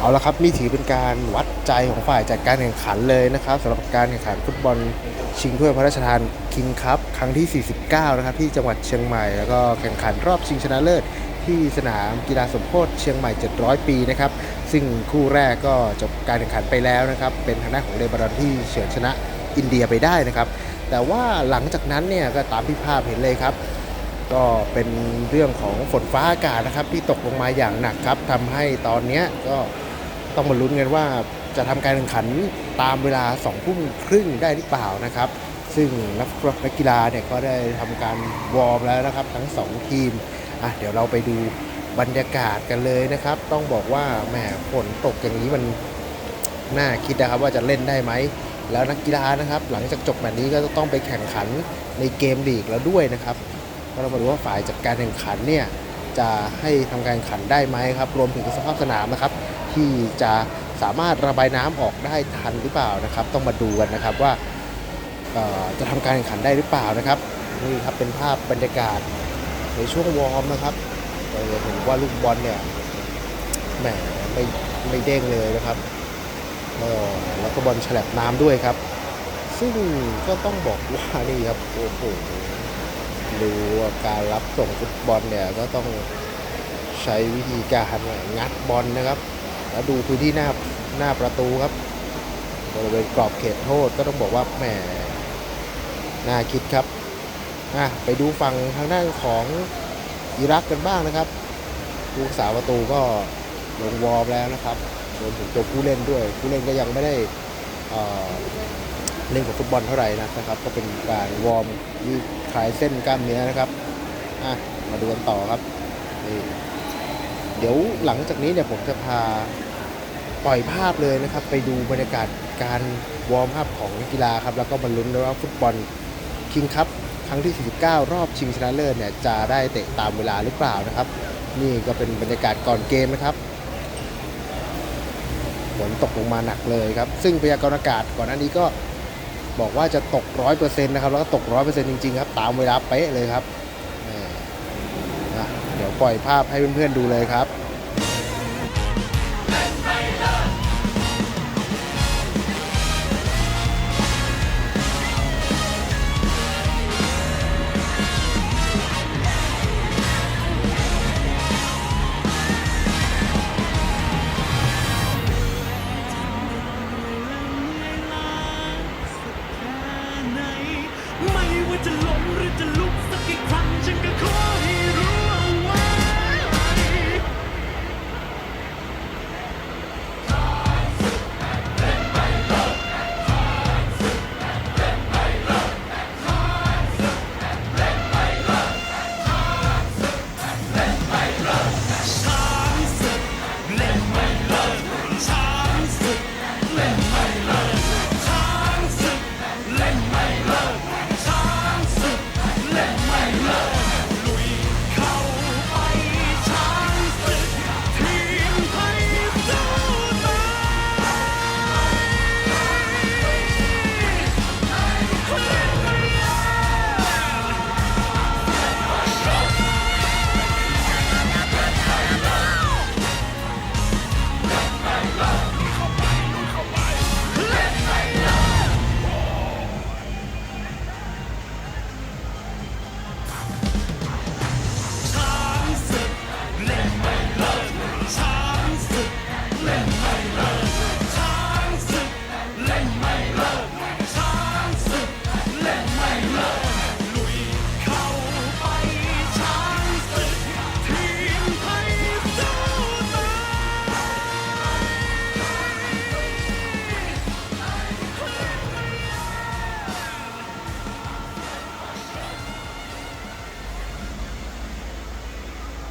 เอาละครับนี่ถือเป็นการวัดใจของฝ่ายจัดการแข่งขันเลยนะครับสำหรับการแข่งขันฟุตบอลชิงถ้วยพระราชทานคิงคัพครั้งที่ 49 นะครับที่จังหวัดเชียงใหม่ แล้วก็แข่งขันรอบชิงชนะเลิศที่สนามกีฬาสมโพธิเชียงใหม่ 700 ปีนะครับซึ่งคู่แรกก็จบการแข่งขันไปแล้วนะครับเป็นทางด้านของเลบารอนที่เฉือนชนะอินเดียไปได้นะครับแต่ว่าหลังจากนั้นเนี่ยก็ตามที่ภาพเห็นเลยครับ ก็เป็นเรื่องของฝนฟ้าอากาศนะครับที่ตกลงมาอย่างหนักครับทำให้ตอนนี้ก็ ต้องมาลุ้นกันว่าจะทำการแข่งขันตามเวลา2ทุ่มครึ่งได้หรือเปล่านะครับ ซึ่งนักนักกีฬาเนี่ยก็ได้ทำการวอร์มแล้วนะครับ ทั้ง 2 ทีมอะเดี๋ยวเราไปดูบรรยากาศกันเลยนะครับ ต้องบอกว่าแหมฝนตกอย่างนี้มันน่าคิดนะครับว่าจะเล่นได้ไหมแล้วนักกีฬานะครับ หลังจากจบแบบนี้ก็จะต้องไปแข่งขันในเกมลีกแล้วด้วยนะครับก็เรามาดูว่าฝ่ายจัดการแข่งขันเนี่ยจะให้ทำการแข่งขันได้ไหมครับ รวมถึงสภาพสนามนะครับ ที่จะสามารถระบายน้ำออกได้ทันหรือเปล่านะครับ ต้องมาดูกันนะครับว่าจะทำการแข่งขันได้หรือเปล่านะครับนี่ครับเป็นภาพบรรยากาศในช่วงวอร์มนะครับเราจะเห็นว่าลูกบอลเนี่ยแหมไม่ไม่เด้งเลยนะครับออแล้วก็บอลฉลับน้ำด้วยครับ ซึ่งก็ต้องบอกว่านี่ครับโอ้โหดูการรับส่งฟุตบอลเนี่ยก็ต้องใช้วิธีการงัดบอลนะครับ แล้วดูพื้นที่หน้าหน้าประตูครับ บริเวณกรอบเขตโทษก็ต้องบอกว่าแหมน่าคิดครับอะไปดูฝั่งทางด้านของอิรักกันบ้างนะครับผู้รักษาประตูก็ลงวอร์มแล้วนะครับรวมถึงตัวผู้เล่นด้วย ผู้เล่นก็ยังไม่ได้เเล่นกับฟุตบอลเท่าไหร่นะครับ ก็เป็นการวอร์มยืดคลายเส้นกล้ามเนื้อนะครับอะมาดูกันต่อครับนี่เดี๋ยวหลังจากนี้เนี่ยผมจะพา ปล่อยภาพเลยนะครับ ไปดูบรรยากาศการวอร์มอัพของนักกีฬาครับ แล้วก็บรรลุนว่าฟุตบอลคิงคัพครั้งที่ 49 รอบชิงชนะเลิศเนี่ยจะได้เตะตามเวลาหรือเปล่านะครับ นี่ก็เป็นบรรยากาศก่อนเกมนะครับฝนตกลงมาหนักเลยครับ ซึ่งพยากรณ์อากาศก่อนหน้านี้ก็บอกว่าจะตกร้อยเปอร์เซ็นต์นะครับ แล้วก็ตกร้อยเปอร์เซ็นต์จริงๆครับ ตามเวลาเป๊ะเลยครับ เดี๋ยวปล่อยภาพให้เพื่อนๆดูเลยครับ the loop